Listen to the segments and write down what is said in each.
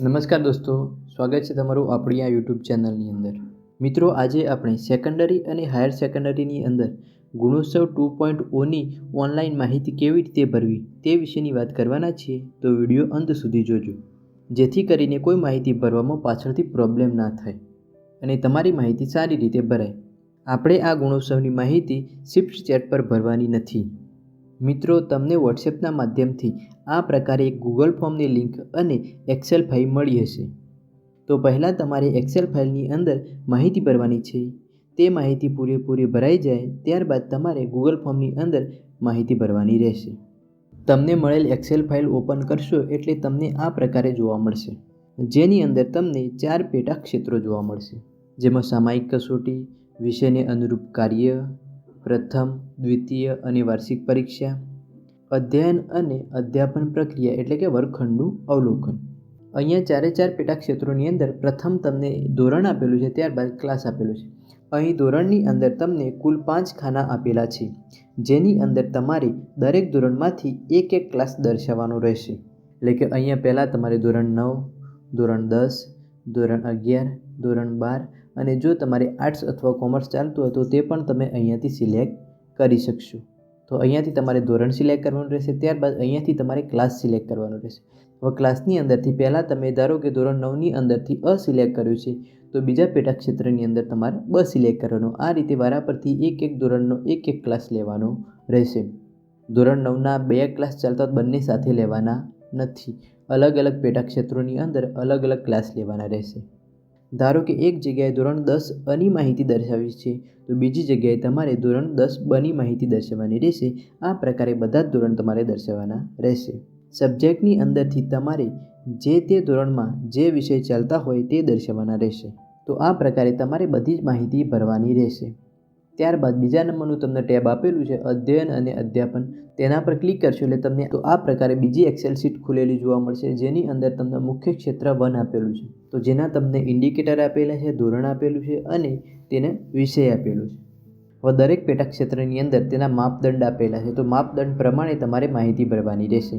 નમસ્કાર દોસ્તો, સ્વાગત છે તમારું આપણી આ યુટ્યુબ ચેનલની અંદર. મિત્રો, આજે આપણે સેકન્ડરી અને હાયર સેકન્ડરીની અંદર ગુણોત્સવ ટુ પોઈન્ટ ઓની ઓનલાઈન માહિતી કેવી રીતે ભરવી તે વિશેની વાત કરવાના છીએ, તો વીડિયો અંત સુધી જોજો. જેથી કરીને કોઈ માહિતી ભરવામાં પાછળથી પ્રોબ્લેમ ના થાય અને તમારી માહિતી સારી રીતે ભરાય. આપણે આ ગુણોત્સવની માહિતી શિફ્ટ ચેટ પર ભરવાની નથી. મિત્રો, તમને વોટ્સએપના માધ્યમથી આ પ્રકારે ગૂગલ ફોર્મની લિંક અને એક્સેલ ફાઇલ મળી હશે. તો પહેલાં તમારે એક્સેલ ફાઇલની અંદર માહિતી ભરવાની છે. તે માહિતી પૂરેપૂરી ભરાઈ જાય, ત્યારબાદ તમારે ગૂગલ ફોર્મની અંદર માહિતી ભરવાની રહેશે. તમને મળેલ એક્સેલ ફાઇલ ઓપન કરશો એટલે તમને આ પ્રકારે જોવા મળશે. જેની અંદર તમને ચાર પેટા ક્ષેત્રો જોવા મળશે. જેમાં સામાયિક કસોટી, વિષયને અનુરૂપ કાર્ય પ્રથમ, દ્વિતીય અને વાર્ષિક પરીક્ષા, અધ્યયન અને અધ્યાપન પ્રક્રિયા એટલે કે વર્ગખંડનું અવલોકન. અહીંયા ચારે ચાર પેટા ક્ષેત્રોની અંદર પ્રથમ તમને ધોરણ આપેલું છે, ત્યારબાદ ક્લાસ આપેલું છે. અહીં ધોરણની અંદર તમને કુલ પાંચ ખાના આપેલા છે, જેની અંદર તમારે દરેક ધોરણમાંથી એક એક ક્લાસ દર્શાવવાનો રહેશે. એટલે કે અહીંયા પહેલાં તમારે ધોરણ નવ, ધોરણ દસ ધોરણ અગિયાર, ધોરણ બાર અને જો તમારે આર્ટ્સ અથવા કોમર્સ ચાલતું હોય તો તે પણ તમે અહીંયાથી સિલેક્ટ કરી શકશો. તો અહીંયાથી તમારે ધોરણ સિલેક્ટ કરવાનું રહેશે, ત્યારબાદ અહીંયાથી તમારે ક્લાસ સિલેક્ટ કરવાનો રહેશે. હવે ક્લાસની અંદરથી પહેલાં તમે ધારો કે ધોરણ નવની અંદરથી અ સિલેક્ટ કર્યું છે, તો બીજા પેટા ક્ષેત્રની અંદર તમારે બ સિલેક્ટ કરવાનો. આ રીતે વારા પરથી એક એક ધોરણનો એક એક ક્લાસ લેવાનો રહેશે. ધોરણ નવના બે ક્લાસ ચાલતા બંને સાથે લેવાના નથી. અલગ અલગ પેટા ક્ષેત્રોની અંદર અલગ અલગ ક્લાસ લેવાના રહેશે. ધારો કે એક જગ્યાએ ધોરણ દસ અની માહિતી દર્શાવી છે, તો બીજી જગ્યાએ તમારે ધોરણ દસ બની માહિતી દર્શાવવાની રહેશે. આ પ્રકારે બધા જ ધોરણ તમારે દર્શાવવાના રહેશે. સબ્જેક્ટની અંદરથી તમારે જે તે ધોરણમાં જે વિષય ચાલતા હોય તે દર્શાવવાના રહેશે. તો આ પ્રકારે તમારે બધી જ માહિતી ભરવાની રહેશે. ત્યારબાદ બીજા નંબરનું તમને ટેબ આપેલું છે, અધ્યયન અને અધ્યાપન. તેના પર ક્લિક કરશો એટલે તમને તો આ પ્રકારે બીજી એક્સેલ શીટ ખુલેલી જોવા મળશે, જેની અંદર તમને મુખ્ય ક્ષેત્ર વન આપેલું છે. તો જેના તમને ઇન્ડિકેટર આપેલા છે, ધોરણ આપેલું છે અને તેને વિષય આપેલું છે. હવે દરેક પેટા ક્ષેત્રની અંદર તેના માપદંડ આપેલા છે, તો માપદંડ પ્રમાણે તમારે માહિતી ભરવાની રહેશે.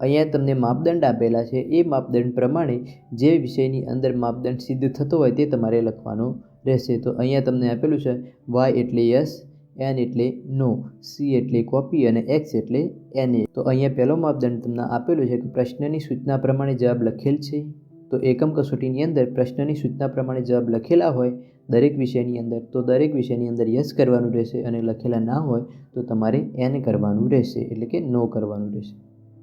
અહીંયા તમને માપદંડ આપેલા છે, એ માપદંડ પ્રમાણે જે વિષયની અંદર માપદંડ સિદ્ધ થતો હોય તે તમારે લખવાનો રહેશે. તો અહીંયા તમને આપેલું છે વાય એટલે યસ એન એટલે નો સી એટલે કોપી અને એક્સ એટલે એન એ. તો અહીંયા પહેલો માપદંડ તમને આપેલું છે કે પ્રશ્નની સૂચના પ્રમાણે જવાબ લખેલ છે. તો એકમ કસોટીની અંદર પ્રશ્નની સૂચના પ્રમાણે જવાબ લખેલા હોય દરેક વિષયની અંદર, તો દરેક વિષયની અંદર યસ કરવાનું રહેશે અને લખેલા ના હોય તો તમારે એન કરવાનું રહેશે, એટલે કે નો કરવાનું રહેશે.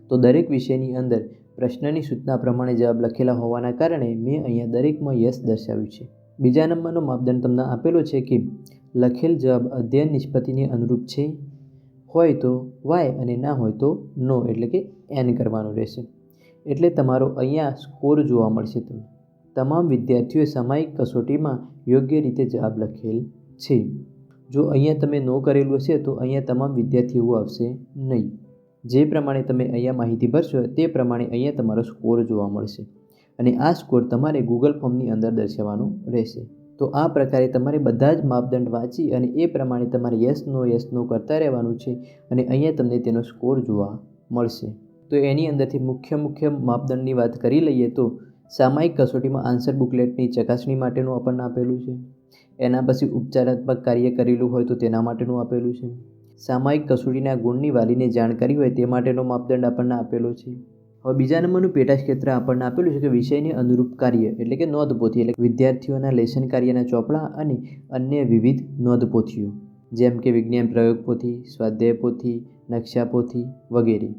તો દરેક વિષયની અંદર પ્રશ્નની સૂચના પ્રમાણે જવાબ લખેલા હોવાના કારણે મેં અહીંયા દરેકમાં યસ દર્શાવ્યું છે. બીજા નંબરનો માપદંડ તમને આપેલો છે કે લખેલ જવાબ અધ્યયન નિષ્પત્તિને અનુરૂપ છે. હોય તો વાય અને ના હોય તો નો એટલે કે એન કરવાનું રહેશે. એટલે તમારો અહીંયા સ્કોર જોવા મળશે તમને. તમામ વિદ્યાર્થીઓએ સામાયિક કસોટીમાં યોગ્ય રીતે જવાબ લખેલ છે. જો અહીંયા તમે નો કરેલું હશે તો અહીંયા તમામ વિદ્યાર્થીઓ આવશે નહીં. જે પ્રમાણે તમે અહીંયા માહિતી ભરશો તે પ્રમાણે અહીંયા તમારો સ્કોર જોવા મળશે. અને આ સ્કોર તમારે ગૂગલ ફોર્મની અંદર દર્શાવવાનો રહેશે. તો આ પ્રકારે તમારે બધા જ માપદંડ વાંચી અને એ પ્રમાણે તમારે યસ નો યસ નો કરતા રહેવાનું છે અને અહીંયા તમને તેનો સ્કોર જોવા મળશે. તો એની અંદરથી મુખ્ય મુખ્ય માપદંડની વાત કરી લઈએ તો સામાયિક કસોટીમાં આન્સર બુકલેટની ચકાસણી માટેનું આપણને આપેલું છે. એના પછી ઉપચારાત્મક કાર્ય કરેલું હોય તો તેના માટેનું આપેલું છે. સામાયિક કસોટીના ગુણની વાલીને જાણકારી હોય તે માટેનો માપદંડ આપણને આપેલો છે. હવે બીજા નંબરનું પેટા ક્ષેત્ર આપણને આપેલું છે કે વિષયને અનુરૂપ કાર્ય એટલે કે નોંધપોથી, એટલે વિદ્યાર્થીઓના લેશન કાર્યના ચોપડા અને અન્ય વિવિધ નોંધપોથીઓ, જેમ કે વિજ્ઞાન પ્રયોગ પોથી સ્વાધ્યાય પોથી નકશા પોથી વગેરે.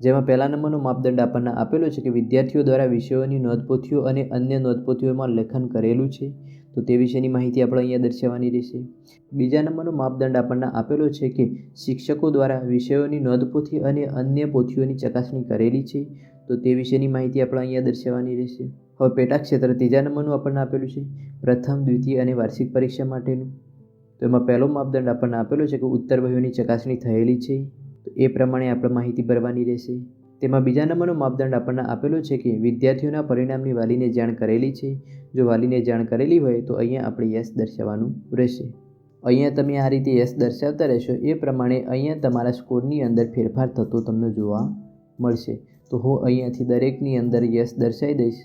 જેમાં પહેલા નંબરનો માપદંડ આપણને આપેલો છે કે વિદ્યાર્થીઓ દ્વારા વિષયોની નોંધપોથીઓ અને અન્ય નોંધપોથીઓમાં લેખન કરેલું છે. તો તે વિશેની માહિતી આપણે અહીંયા દર્શાવવાની રહેશે. બીજા નંબરનો માપદંડ આપણને આપેલો છે કે શિક્ષકો દ્વારા વિષયોની નોંધપોથી અને અન્ય પોથીઓની ચકાસણી કરેલી છે. તો તે વિશેની માહિતી આપણે અહીંયા દર્શાવવાની રહેશે. હવે પેટા ક્ષેત્ર ત્રીજા નંબરનું આપણને આપેલું છે, પ્રથમ, દ્વિતીય અને વાર્ષિક પરીક્ષા માટેનું. તો એમાં પહેલો માપદંડ આપણને આપેલો છે કે ઉત્તર વહીઓની ચકાસણી થયેલી છે. તો એ પ્રમાણે આપણે માહિતી ભરવાની રહેશે. તેમાં બીજા નંબરનો માપદંડ આપણને આપેલો છે કે વિદ્યાર્થીઓના પરિણામની વાલીને જાણ કરેલી છે. જો વાલીને જાણ કરેલી હોય તો અહીંયા આપણે યસ દર્શાવવાનું રહેશે. અહીંયા તમે આ રીતે યસ દર્શાવતા રહેશો એ પ્રમાણે અહીંયા તમારા સ્કોરની અંદર ફેરફાર થતો તમને જોવા મળશે. તો હું અહીંયાથી દરેકની અંદર યસ દર્શાવી દઈશ.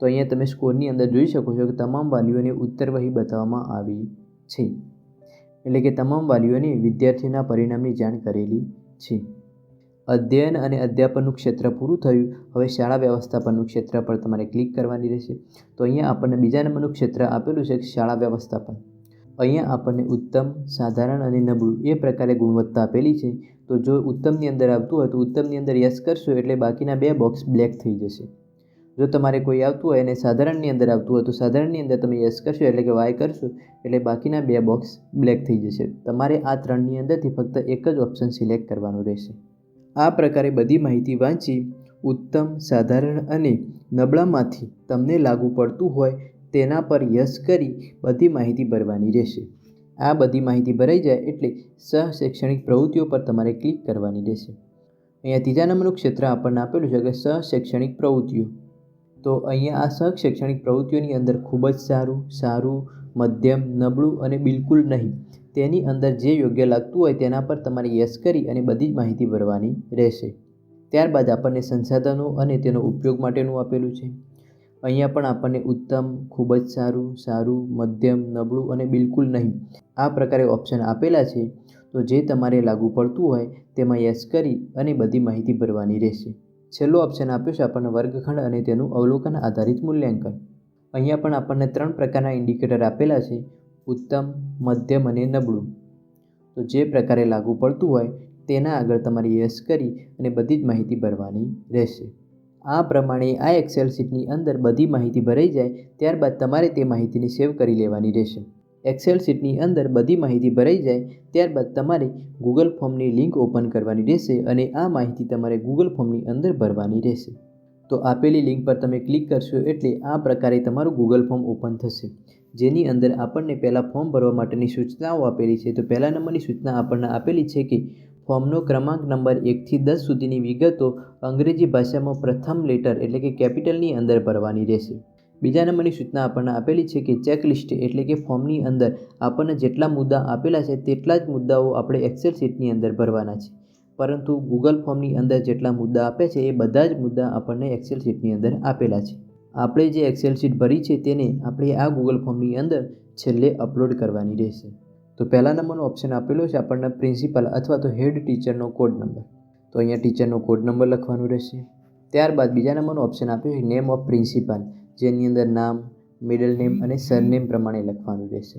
તો અહીંયા તમે સ્કોરની અંદર જોઈ શકો છો કે તમામ વાલીઓને ઉત્તરવહી બતાવવામાં આવી છે. એટલે કે તમામ વાલીઓને વિદ્યાર્થીના પરિણામની જાણ કરેલી છે. અધ્યયન અને અધ્યાપનનું ક્ષેત્ર પૂરું થયું. હવે શાળા વ્યવસ્થાપનનું ક્ષેત્ર પર તમારે ક્લિક કરવાની રહેશે. તો અહીંયા આપણને બીજા નંબરનું ક્ષેત્ર આપેલું છે શાળા વ્યવસ્થાપન. અહીંયા આપણને ઉત્તમ, સાધારણ અને નબળું એ પ્રકારે ગુણવત્તા આપેલી છે. તો જો ઉત્તમની અંદર આવતું હોય તો ઉત્તમની અંદર યસ કરશો એટલે બાકીના બે બોક્સ બ્લેક થઈ જશે. જો તમારે કોઈ આવતું હોય અને સાધારણની અંદર આવતું હોય, તો સાધારણની અંદર તમે યસ કરશો, એટલે કે વાય કરશો, એટલે બાકીના બે બોક્સ બ્લેક થઈ જશે. તમારે આ ત્રણની અંદરથી ફક્ત એક જ ઓપ્શન સિલેક્ટ કરવાનું રહેશે. આ પ્રકારે બધી માહિતી વાંચી, ઉત્તમ, સાધારણ અને નબળામાંથી તમને લાગુ પડતું હોય, તેના પર યસ કરી બધી માહિતી ભરવાની રહેશે. આ બધી માહિતી ભરાઈ જાય એટલે સહશૈક્ષણિક પ્રવૃત્તિઓ પર તમારે ક્લિક કરવાની રહેશે. અહીંયા ત્રીજા નંબરનું ક્ષેત્ર આપણને આપેલું છે કે સહશૈક્ષણિક પ્રવૃત્તિઓ. તો અહીંયા આ સહશૈક્ષણિક પ્રવૃત્તિઓની અંદર ખૂબ જ સારું સારું, મધ્યમ, નબળું અને બિલકુલ નહીં. તેની અંદર જે યોગ્ય લાગતું હોય તેના પર તમારે યસ કરી અને બધી જ માહિતી ભરવાની રહેશે. ત્યારબાદ આપણને સંસાધનો અને તેનો ઉપયોગ માટેનું આપેલું છે. અહીંયા પણ આપણને ઉત્તમ, ખૂબ જ સારું સારું, મધ્યમ, નબળું અને બિલકુલ નહીં. આ પ્રકારે ઓપ્શન આપેલા છે. તો જે તમારે લાગુ પડતું હોય તેમાં યસ કરી અને બધી માહિતી ભરવાની રહેશે. છેલ્લો ઓપ્શન આપ્યું છે આપણને વર્ગખંડ અને તેનું અવલોકન આધારિત મૂલ્યાંકન. અહીંયા પણ આપણને ત્રણ પ્રકારના ઇન્ડિકેટર આપેલા છે, ઉત્તમ, મધ્યમ અને નબળું. તો જે પ્રકારે લાગુ પડતું હોય, તેના આગળ તમારે યસ કરી અને બધી જ માહિતી ભરવાની રહેશે. આ પ્રમાણે આ એક્સેલ શીટની અંદર બધી માહિતી ભરાઈ જાય, ત્યારબાદ તમારે તે માહિતીને સેવ કરી લેવાની રહેશે. એક્સેલ શીટની અંદર બધી માહિતી ભરાઈ જાય, ત્યારબાદ તમારે ગૂગલ ફોર્મની લિંક ઓપન કરવાની રહેશે અને આ માહિતી તમારે ગૂગલ ફોર્મની અંદર ભરવાની રહેશે. તો આપેલી લિંક પર તમે ક્લિક કરશો એટલે આ પ્રકારે તમારું ગૂગલ ફોર્મ ઓપન થશે. જેની અંદર આપણને પહેલાં ફોર્મ ભરવા માટેની સૂચનાઓ આપેલી છે. તો પહેલા નંબરની સૂચના આપણને આપેલી છે કે ફોર્મનો ક્રમાંક નંબર એકથી દસ સુધીની વિગતો અંગ્રેજી ભાષામાં પ્રથમ લેટર એટલે કે કેપિટલની અંદર ભરવાની રહેશે. બીજા નંબરની સૂચના આપણને આપેલી છે કે ચેકલિસ્ટ એટલે કે ફોર્મની અંદર આપણને જેટલા મુદ્દા આપેલા છે તેટલા જ મુદ્દાઓ આપણે એક્સેલ શીટની અંદર ભરવાના છે. પરંતુ ગૂગલ ફોર્મની અંદર જેટલા મુદ્દા આપે છે એ બધા જ મુદ્દા આપણને એક્સેલ શીટની અંદર આપેલા છે. આપણે જે એક્સેલ શીટ ભરી છે તેને આપણે આ ગૂગલ ફોર્મની અંદર છેલ્લે અપલોડ કરવાની રહેશે. તો પહેલા નંબરનો ઓપ્શન આપેલો છે આપણને પ્રિન્સિપલ અથવા તો હેડ ટીચરનો કોડ નંબર તો અહીંયા ટીચરનો કોડ નંબર લખવાનો રહેશે. ત્યારબાદ બીજા નંબરનો ઓપ્શન આપ્યો છે નેમ ઓફ પ્રિન્સિપાલ જેની અંદર નામ મિડલ નેમ અને સરનેમ પ્રમાણે લખવાનું રહેશે.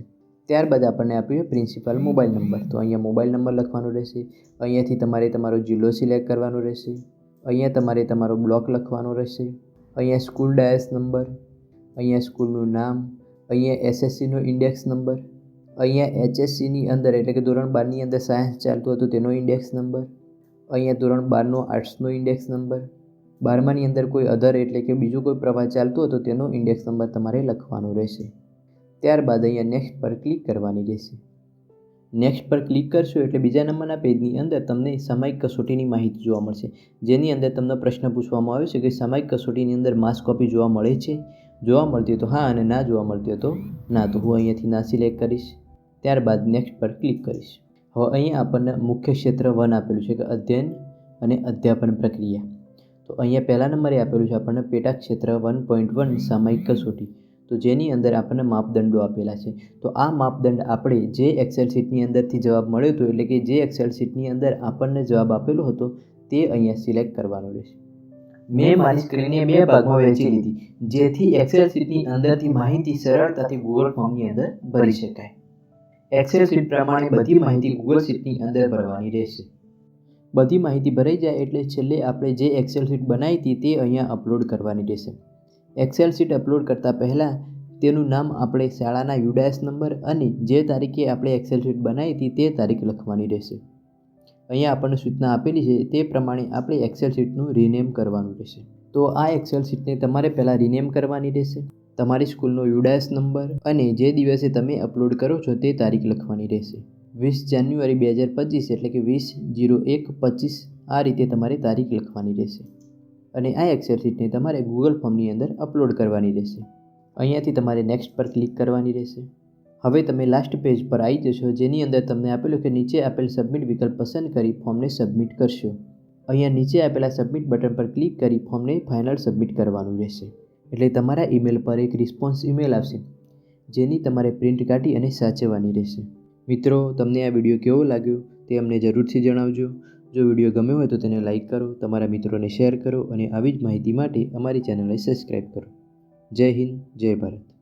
ત્યારબાદ આપણને આપ્યું છે પ્રિન્સિપાલ મોબાઈલ નંબર તો અહીંયા મોબાઈલ નંબર લખવાનો રહેશે. અહીંયાથી તમારે તમારો જિલ્લો સિલેક્ટ કરવાનો રહેશે. અહીંયા તમારે તમારો બ્લોક લખવાનો રહેશે. અહીંયા સ્કૂલ ડાયસ નંબર અહીંયા સ્કૂલનું નામ. અહીંયા એસએસસીનો ઇન્ડેક્સ નંબર અહીંયા એચએસસીની અંદર, એટલે કે ધોરણ બારની અંદર સાયન્સ ચાલતું હતું, તેનો ઇન્ડેક્સ નંબર અહીંયા ધોરણ બારનો આર્ટ્સનો ઇન્ડેક્સ નંબર બારમાની અંદર કોઈ અધર એટલે કે બીજો કોઈ પ્રવાહ ચાલતો હતો તેનો ઇન્ડેક્સ નંબર તમારે લખવાનો રહેશે. ત્યારબાદ અહીંયા નેક્સ્ટ પર ક્લિક કરવાની રહેશે. નેક્સ્ટ પર ક્લિક કરશો એટલે બીજા નંબરના પેજની અંદર તમને સામાયિક કસોટીની માહિતી જોવા મળશે. જેની અંદર તમને પ્રશ્ન પૂછવામાં આવ્યો છે કે સામાયિક કસોટીની અંદર માસ કોપી જોવા મળે છે? જોવા મળતી તો હા અને ના જોવા મળતી તો ના. તો હું અહીંયાથી ના સિલેક્ટ કરીશ. ત્યારબાદ નેક્સ્ટ પર ક્લિક કરીશ. હવે અહીંયા આપણને મુખ્ય ક્ષેત્ર વન આપેલું છે કે અધ્યયન અને અધ્યાપન પ્રક્રિયા. તો અહીંયા પહેલા નંબરે આપેલું છે આપણને પેટા ક્ષેત્ર વન પોઈન્ટ વન સામાયિક કસોટી. તો જેની અંદર આપણને માપદંડો આપેલા છે. તો આ માપદંડ આપણે જે એક્સેલ શીટની અંદરથી જવાબ મળ્યો હતો એટલે કે જે એક્સેલ શીટની અંદર આપણને જવાબ આપેલો હતો તે અહીંયા સિલેક્ટ કરવાનો રહેશે. મેં મારી સ્ક્રીનને બે ભાગમાં વહેંચી લીધી. જેથી એક્સેલ શીટની અંદરથી માહિતી સરળતાથી ગૂગલ ફોર્મની અંદર ભરી શકાય. એક્સેલ શીટ પ્રમાણે બધી માહિતી ગૂગલ શીટની અંદર ભરવાની રહેશે. બધી માહિતી ભરાઈ જાય એટલે છેલ્લે આપણે જે એક્સેલ શીટ બનાવી હતી તે અહીંયા અપલોડ કરવાની રહેશે. એક્સેલ શીટ અપલોડ કરતાં પહેલાં તેનું નામ આપણે શાળાના યુડાયસ નંબર અને જે તારીખે આપણે એક્સેલ શીટ બનાવી હતી તે તારીખ લખવાની રહેશે. અહીંયા આપણને સૂચના આપેલી છે તે પ્રમાણે આપણે એક્સેલ શીટનું રિનેમ કરવાનું રહેશે. તો આ એક્સેલ શીટને તમારે પહેલાં રિનેમ કરવાની રહેશે, તમારી સ્કૂલનો યુડાએસ નંબર અને જે દિવસે તમે અપલોડ કરો છો તે તારીખ લખવાની રહેશે. વીસ જાન્યુઆરી બે હજાર પચીસ એટલે કે વીસ જીરો એક પચીસ આ રીતે તમારે તારીખ લખવાની રહેશે. અને આ એક્સેલ શીટને તમારે ગૂગલ ફોર્મની અંદર અપલોડ કરવાની રહેશે. અહીંયાથી તમારે નેક્સ્ટ પર ક્લિક કરવાની રહેશે. હવે તમે લાસ્ટ પેજ પર આવી જશો, જેની અંદર તમને આપેલું કે નીચે આપેલ સબમિટ વિકલ્પ પસંદ કરી ફોર્મને સબમિટ કરશો. અહીંયા નીચે આપેલા સબમિટ બટન પર ક્લિક કરી ફોર્મને ફાઇનલ સબમિટ કરવાનું રહેશે. એટલે તમારા ઈમેલ પર એક રિસ્પોન્સ ઈમેલ આવશે, જેની તમારે પ્રિન્ટ કાઢી અને સાચવવાની રહેશે. મિત્રો, તમને આ વીડિયો કેવો લાગ્યો તે અમને જરૂરથી જણાવજો. જો વીડિયો ગમ્યો હોય તો તેને લાઇક કરો, તમારા મિત્રોને શેર કરો અને આવી જ માહિતી માટે અમારી ચેનલને સબસ્ક્રાઈબ કરો. જય હિન્દ, જય ભારત.